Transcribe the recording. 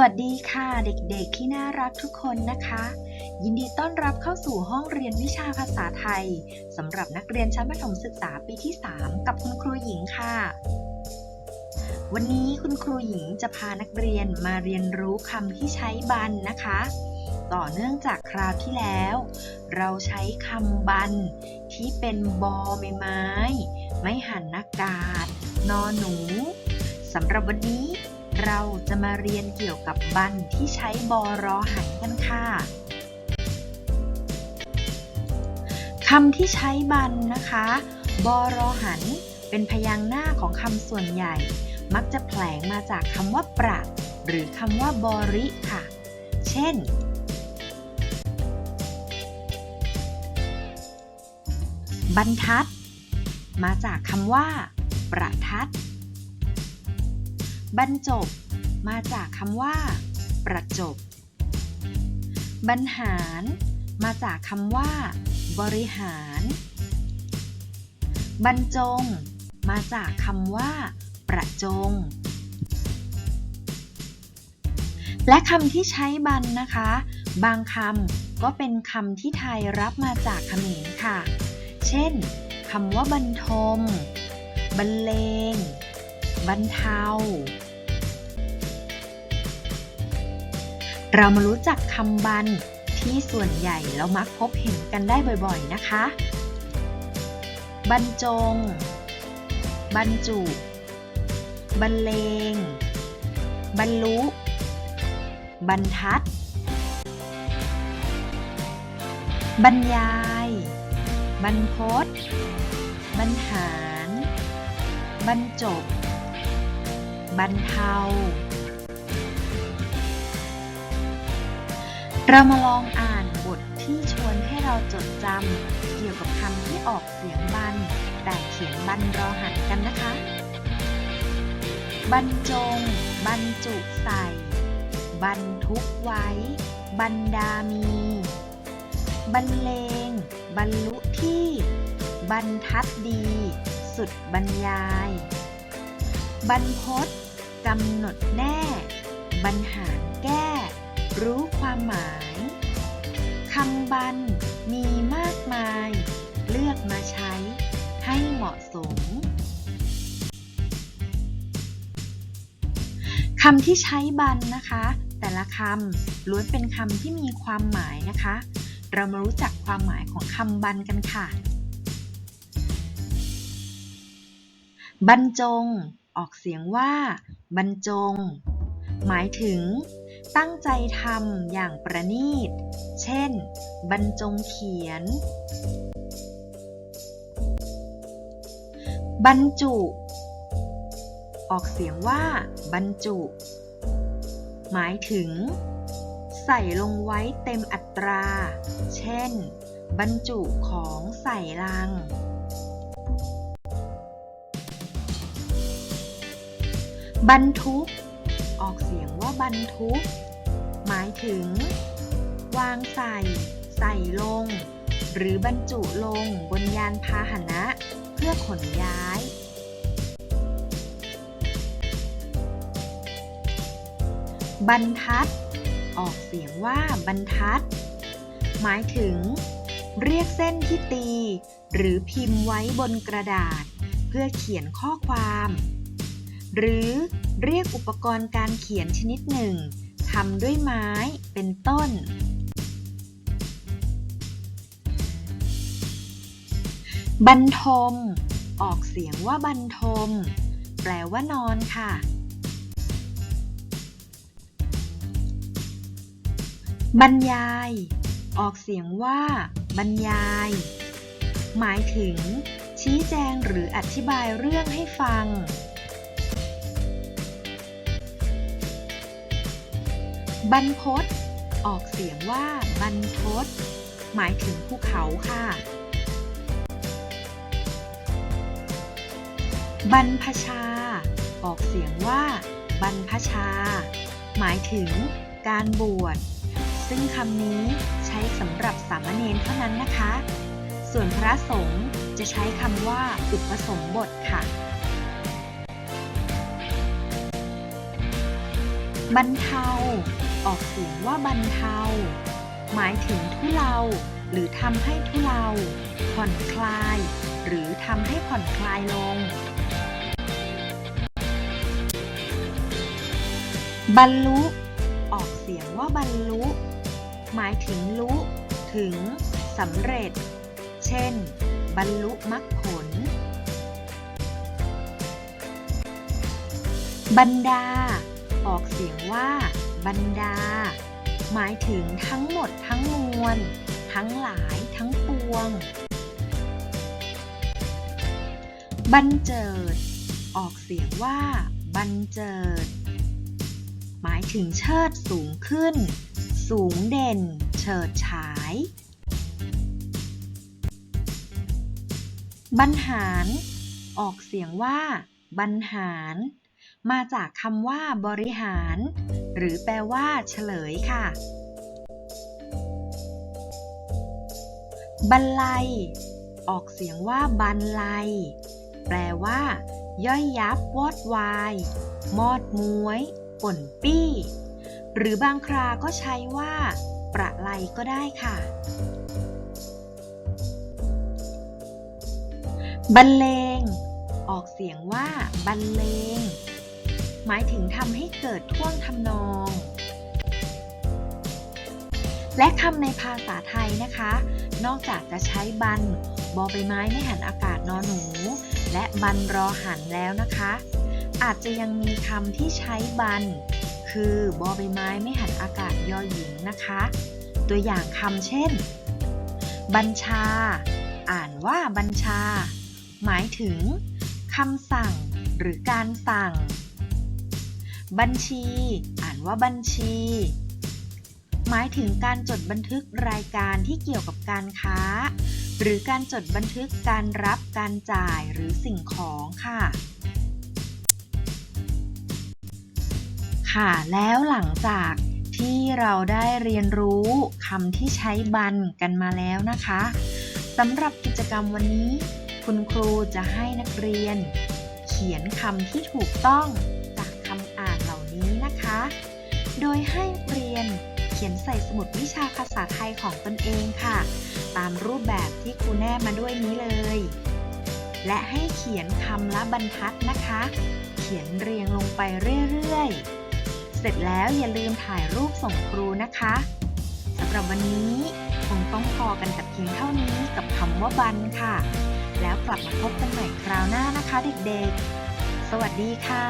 วัสดีค่ะ เด็กๆ ที่น่ารักทุกคนนะคะ ยินดีต้อนรับเข้าสู่ห้องเรียนวิชาภาษาไทยสำหรับนักเรียนชั้นประถมศึกษาปีที่ 3 กับคุณครูหญิงค่ะ วันนี้คุณครูหญิงจะพานักเรียนมาเรียนรู้คำที่ใช้บันนะคะ ต่อเนื่องจากคราวที่แล้ว เราใช้คำบันที่เป็นบอใบไม้ไม่หันอากาศ นอหนูสำหรับวันนี้ เราจะมาเรียนเกี่ยวกับบันที่ใช้บอรอหันกันค่ะคำที่ใช้บันนะคะ บอรอหัน เป็นพยางค์หน้าของคำส่วนใหญ่ มักจะแผลงมาจากคำว่าประ หรือคำว่าบริค่ะ เช่นบรรทัด มาจากคำว่า ประทัด บรรจบ มาจากคำว่า ประจบบรรหาร มาจากคำว่า บริหาร บรรจง มาจากคำว่า ประจง และคำที่ใช้บันนะคะ บางคำก็เป็นคำที่ไทยรับมาจากเขมรค่ะ เช่นคำว่าบรรทม บรรเลง บรรเทา เรามารู้จักคำบันที่ส่วนใหญ่เรามักพบเห็นกันได้บ่อยๆนะคะ บรรจง บรรจุ บรรเลง บรรลุ บรรทัด บรรยาย บรรพตบรรหาร บรรจบ บรรเทา เรามาลองอ่านบทที่ชวนให้เราจดจำเกี่ยวกับคำที่ออกเสียงบัน แต่เขียนบันรอหันกันนะคะ บรรจง บรรจุใส่ บรรทุกไว้ บรรดามี บรรเลง บรรลุที่ บรรทัดดี สุดบรรยาย บรรพตกำหนดแน่ บรรหารแก้ รู้ความหมาย คำบันมีมากมาย เลือกมาใช้ให้เหมาะสม คำที่ใช้บันนะคะ แต่ละคำล้วนเป็นคำที่มีความหมายนะคะ เรามารู้จักความหมายของคำบันกันค่ะ บรรจง ออกเสียงว่า บรรจง หมายถึง ตั้งใจทำอย่างประณีต เช่น บรรจงเขียน บรรจุ ออกเสียงว่า บรรจุ หมายถึง ใส่ลงไว้เต็มอัตรา เช่น บรรจุของใส่ลัง บรรทุก ออกเสียงว่าบรรทุก หมายถึง วางใส่ ใส่ลง หรือบรรจุลงบนยานพาหนะ เพื่อขนย้าย บรรทัด ออกเสียงว่าบรรทัด หมายถึง เรียกเส้นที่ตี หรือพิมพ์ไว้บนกระดาษ เพื่อเขียนข้อความ หรือเรียกอุปกรณ์การเขียนชนิดหนึ่งทำด้วยไม้เป็นต้น บรรทม ออกเสียงว่าบรรทม แปลว่านอนค่ะ บรรยาย ออกเสียงว่า บรรยาย หมายถึง ชี้แจงหรืออธิบายเรื่องให้ฟัง บรรพตออกเสียงว่าบรรพตหมายถึงภูเขาค่ะ บรรพชา ออกเสียงว่า บรรพชา หมายถึงการบวช ซึ่งคำนี้ใช้สำหรับสามเณรเท่านั้นนะคะ ส่วนพระสงฆ์จะใช้คำว่า อุปสมบทค่ะ บรรเทา ออกเสียงว่าบรรเทา หมายถึงทุเลา หรือทำให้ทุเลา ผ่อนคลาย หรือทำให้ผ่อนคลายลง บรรลุ ออกเสียงว่าบรรลุ หมายถึงลุถึงสำเร็จ เช่น บรรลุมรรคผล บรรดา ออกเสียงว่า บรรดา หมายถึงทั้งหมดทั้งมวล ทั้งหลายทั้งปวงบรรเจิด ออกเสียงว่าบรรเจิด หมายถึงเชิดสูงขึ้น สูงเด่น เฉิดฉาย บรรหาร ออกเสียงว่า บรรหาร มาจากคำว่าบริหาร หรือแปลว่าเฉลยค่ะ บรรลัย ออกเสียงว่าบรรลัย แปลว่า ย่อยยับวอดวาย มอดม้วย ป่นปี้ หรือบางคราก็ใช้ว่า ประไลก็ได้ค่ะ บรรเลง ออกเสียงว่าบรรเลง หมายถึงทำให้เกิดท่วงทำนอง และคำในภาษาไทยนะคะ นอกจากจะใช้บัน บอใบไม้ไม่หันอากาศนอหนู และบันรอหันแล้วนะคะ อาจจะยังมีคำที่ใช้บัน คือบอใบไม้ไม่หันอากาศยอหญิงนะคะ ตัวอย่างคำเช่น บัญชา อ่านว่าบัญชา หมายถึงคำสั่งหรือการสั่ง บัญชี อ่านว่าบัญชี หมายถึงการจดบันทึกรายการที่เกี่ยวกับการค้า หรือการจดบันทึกการรับการจ่ายหรือสิ่งของค่ะ ค่ะแล้วหลังจากที่เราได้เรียนรู้คำที่ใช้บันกันมาแล้วนะคะสำหรับกิจกรรมวันนี้ คุณครูจะให้นักเรียน เขียนคำที่ถูกต้อง โดยให้เรียนเขียนใส่สมุดวิชาภาษาไทยของตนเองค่ะ ตามรูปแบบที่ครูแนบมาด้วยนี้เลย และให้เขียนคำละบรรทัดนะคะ เขียนเรียงลงไปเรื่อยๆ เสร็จแล้วอย่าลืมถ่ายรูปส่งครูนะคะสำหรับวันนี้คงต้องพอกันแต่เพียงเท่านี้กับคำว่าบันค่ะ แล้วกลับมาพบกันใหม่คราวหน้านะคะเด็กๆ สวัสดีค่ะ